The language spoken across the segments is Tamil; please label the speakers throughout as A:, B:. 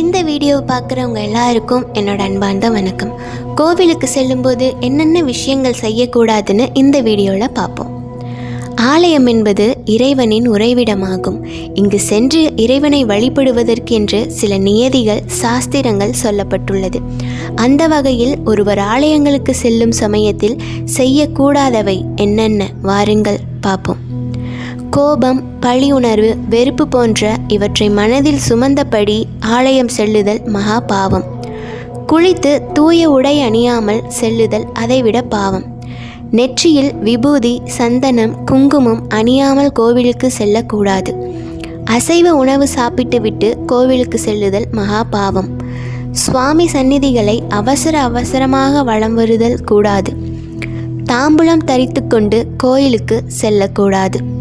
A: இந்த வீடியோவை பார்க்குறவங்க எல்லாருக்கும் என்னோட அன்பார்ந்த வணக்கம். கோவிலுக்கு செல்லும்போது என்னென்ன விஷயங்கள் செய்யக்கூடாதுன்னு இந்த வீடியோவில் பார்ப்போம். ஆலயம் என்பது இறைவனின் உறைவிடமாகும். இங்கு சென்று இறைவனை வழிபடுவதற்கென்று சில நியதிகள் சாஸ்திரங்கள் சொல்லப்பட்டுள்ளது. அந்த வகையில் ஒருவர் ஆலயங்களுக்கு செல்லும் சமயத்தில் செய்யக்கூடாதவை என்னென்ன? வாருங்கள் பார்ப்போம். கோபம் பழியுணர்வு வெறுப்பு போன்ற இவற்றை மனதில் சுமந்தபடி ஆலயம் செல்லுதல் மகா பாவம். குளித்து தூய உடை அணியாமல் செல்லுதல் அதைவிட பாவம். நெற்றியில் விபூதி சந்தனம் குங்குமம் அணியாமல் கோவிலுக்கு செல்லக்கூடாது. அசைவ உணவு சாப்பிட்டுவிட்டு கோவிலுக்கு செல்லுதல் மகா பாவம். சுவாமி சந்நிதிகளை அவசர அவசரமாக வலம் வருதல் கூடாது. தாம்பூலம் தரித்துக்கொண்டு கோயிலுக்கு செல்லக்கூடாது.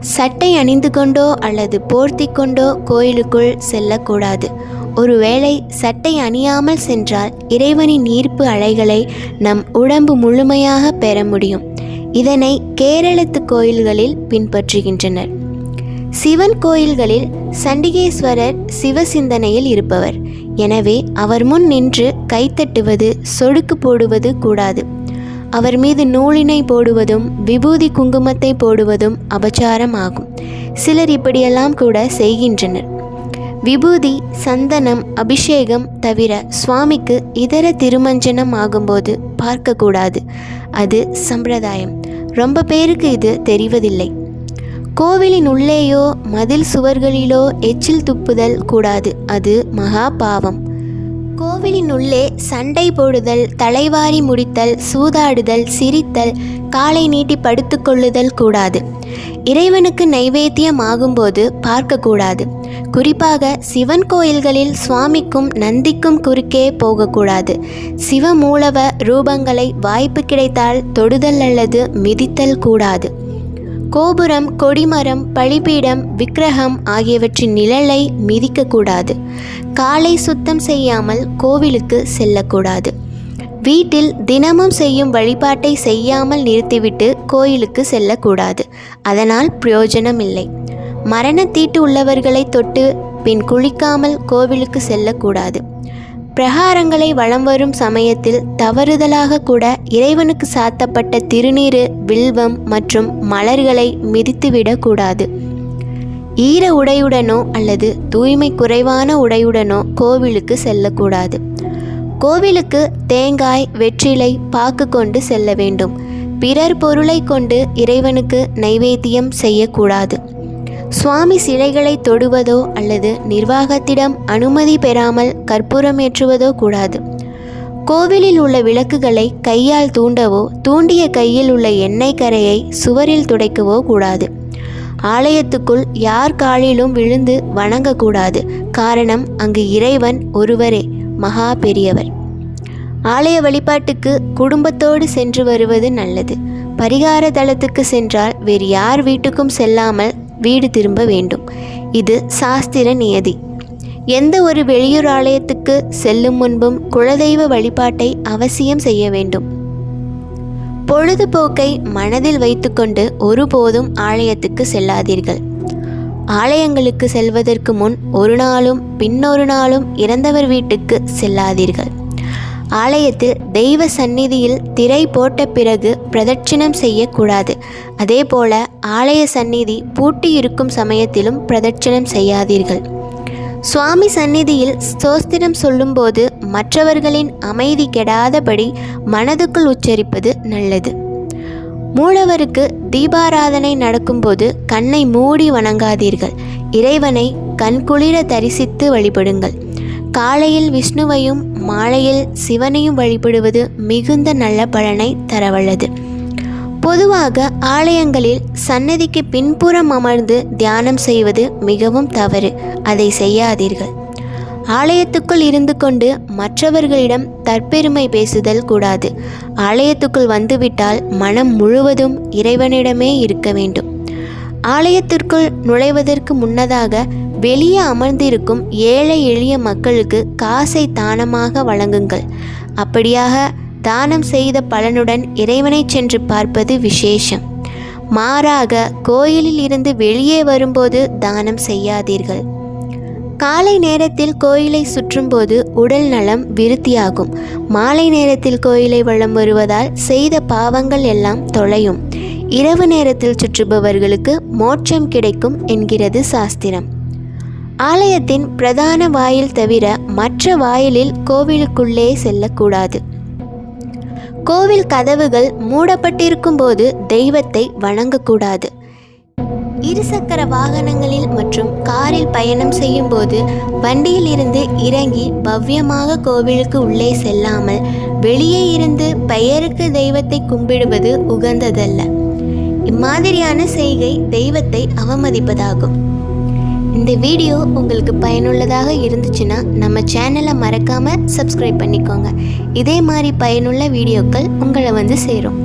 A: சட்டை அணிந்து கொண்டோ அல்லது போர்த்தி கொண்டோ கோயிலுக்குள் செல்லக்கூடாது. ஒருவேளை சட்டை அணியாமல் சென்றால் இறைவனின் ஈர்ப்பு அலைகளை நம் உடம்பு முழுமையாக பெற முடியும். இதனை கேரளத்து கோயில்களில் பின்பற்றுகின்றனர். சிவன் கோயில்களில் சண்டிகேஸ்வரர் சிவ சிந்தனையில் இருப்பவர். எனவே அவர் முன் நின்று கைத்தட்டுவது சொடுக்கு போடுவது கூடாது. அவர் மீது நூலினை போடுவதும் விபூதி குங்குமத்தை போடுவதும் அபச்சாரம் ஆகும் சிலர் இப்படியெல்லாம் கூட செய்கின்றனர். விபூதி சந்தனம் அபிஷேகம் தவிர சுவாமிக்கு இதர திருமஞ்சனம் ஆகும்போது பார்க்கக்கூடாது. அது சம்பிரதாயம். ரொம்ப பேருக்கு இது தெரிவதில்லை. கோவிலின் உள்ளேயோ மதில் சுவர்களிலோ எச்சில் துப்புதல் கூடாது. அது மகா பாவம். கோவிலின் உள்ளே சண்டை போடுதல் தலைவாரி முடித்தல் சூதாடுதல் சிரித்தல் காலை நீட்டி படுத்துக்கொள்ளுதல் கூடாது. இறைவனுக்கு நைவேத்தியம் ஆகும்போது பார்க்கக்கூடாது குறிப்பாக சிவன் கோயில்களில் சுவாமிக்கும் நந்திக்கும் குறுக்கே போகக்கூடாது சிவமூலவ ரூபங்களை வாய்ப்பு கிடைத்தால் தொடுதல் அல்லது மிதித்தல் கூடாது. கோபுரம் கொடிமரம் பழிபீடம் விக்கிரகம் ஆகியவற்றின் நிழலை மிதிக்கக்கூடாது. காலை சுத்தம் செய்யாமல் கோவிலுக்கு செல்லக்கூடாது. வீட்டில் தினமும் செய்யும் வழிபாட்டை செய்யாமல் நிறுத்திவிட்டு கோயிலுக்கு செல்லக்கூடாது. அதனால் பிரயோஜனம் இல்லை மரணத்தீட்டு உள்ளவர்களை தொட்டு பின் குளிக்காமல் கோவிலுக்கு செல்லக்கூடாது. பிரகாரங்களை வலம் வரும் சமயத்தில் தவறுதலாக கூட இறைவனுக்கு சாத்தப்பட்ட திருநீறு வில்வம் மற்றும் மலர்களை மிதித்துவிடக்கூடாது ஈர உடையுடனோ அல்லது தூய்மை குறைவான உடையுடனோ கோவிலுக்கு செல்லக்கூடாது. கோவிலுக்கு தேங்காய் வெற்றிலை பாக்கு கொண்டு செல்ல வேண்டும். பிறர் பொருளை கொண்டு இறைவனுக்கு நைவேத்தியம் செய்யக்கூடாது சுவாமி சிலைகளை தொடுவதோ அல்லது நிர்வாகத்திடம் அனுமதி பெறாமல் கற்பூரம் ஏற்றுவதோ கூடாது. கோவிலில் உள்ள விளக்குகளை கையால் தூண்டவோ தூண்டிய கையில் உள்ள எண்ணெய் கரையை சுவரில் துடைக்கவோ கூடாது. ஆலயத்துக்குள் யார் காலிலும் விழுந்து வணங்கக்கூடாது. காரணம் அங்கு இறைவன் ஒருவரே மகா பெரியவர். ஆலய வழிபாட்டுக்கு குடும்பத்தோடு சென்று வருவது நல்லது. பரிகார தளத்துக்கு சென்றால் வேறு யார் வீட்டுக்கும் செல்லாமல் வீடு திரும்ப வேண்டும். இது சாஸ்திர நியதி. எந்த ஒரு வெளியூர் ஆலயத்துக்கு செல்லும் முன்பும் குலதெய்வ வழிபாட்டை அவசியம் செய்ய வேண்டும். பொழுதுபோக்கை மனதில் வைத்துக்கொண்டு ஒருபோதும் ஆலயத்துக்கு செல்லாதீர்கள். ஆலயங்களுக்கு செல்வதற்கு முன் ஒரு நாளும் பின்னொரு நாளும் இறந்தவர் வீட்டுக்கு செல்லாதீர்கள். ஆலயத்தில் தெய்வ சந்நிதியில் திரை போட்ட பிறகு பிரதட்சிணம் செய்யக்கூடாது. அதேபோல ஆலய சந்நிதி பூட்டி இருக்கும் சமயத்திலும் பிரதட்சிணம் செய்யாதீர்கள். சுவாமி சந்நிதியில் ஸ்தோஸ்திரம் சொல்லும்போது மற்றவர்களின் அமைதி கெடாதபடி மனதுக்குள் உச்சரிப்பது நல்லது. மூலவருக்கு தீபாராதனை நடக்கும்போது கண்ணை மூடி வணங்காதீர்கள். இறைவனை கண்குளிர தரிசித்து வழிபடுங்கள். காலையில் விஷ்ணுவையும் மாலையில் சிவனையும் வழிபடுவது மிகுந்த நல்ல பலனை தரவல்லது. பொதுவாக ஆலயங்களில் சன்னதிக்கு பின்புறம் அமர்ந்து தியானம் செய்வது மிகவும் தவறு. அதை செய்யாதீர்கள். ஆலயத்துக்குள் இருந்து கொண்டு மற்றவர்களிடம் தற்பெருமை பேசுதல் கூடாது. ஆலயத்துக்குள் வந்துவிட்டால் மனம் முழுவதும் இறைவனிடமே இருக்க வேண்டும். ஆலயத்திற்குள் நுழைவதற்கு முன்னதாக வெளியே அமர்ந்திருக்கும் ஏழை எளிய மக்களுக்கு காசை தானமாக வழங்குங்கள். அப்படியாக தானம் செய்த பலனுடன் இறைவனை சென்று பார்ப்பது விசேஷம். மாறாக கோயிலில் இருந்து வெளியே வரும்போது தானம் செய்யாதீர்கள். காலை நேரத்தில் கோயிலை சுற்றும்போது உடல் நலம் விருத்தியாகும். மாலை நேரத்தில் கோயிலை வலம் வருவதால் செய்த பாவங்கள் எல்லாம் தொலையும். இரவு நேரத்தில் சுற்றுபவர்களுக்கு மோட்சம் கிடைக்கும் என்கிறது சாஸ்திரம். ஆலயத்தின் பிரதான வாயில் தவிர மற்ற வாயிலில் கோவிலுக்குள்ளே செல்லக்கூடாது. கோவில் கதவுகள் மூடப்பட்டிருக்கும் போது தெய்வத்தை வணங்கக்கூடாது. இருசக்கர வாகனங்களில் மற்றும் காரில் பயணம் செய்யும் போது வண்டியில் இருந்து இறங்கி பவ்யமாக கோவிலுக்கு உள்ளே செல்லாமல் வெளியே இருந்து பெயருக்கு தெய்வத்தை கும்பிடுவது உகந்ததல்ல. இம்மாதிரியான செய்கை தெய்வத்தை அவமதிப்பதாகும். இந்த வீடியோ உங்களுக்கு பயனுள்ளதாக இருந்துச்சுன்னா நம்ம சேனலை மறக்காமல் சப்ஸ்கிரைப் பண்ணிக்கோங்க. இதே மாதிரி பயனுள்ள வீடியோக்கள் உங்களை வந்து சேரும்.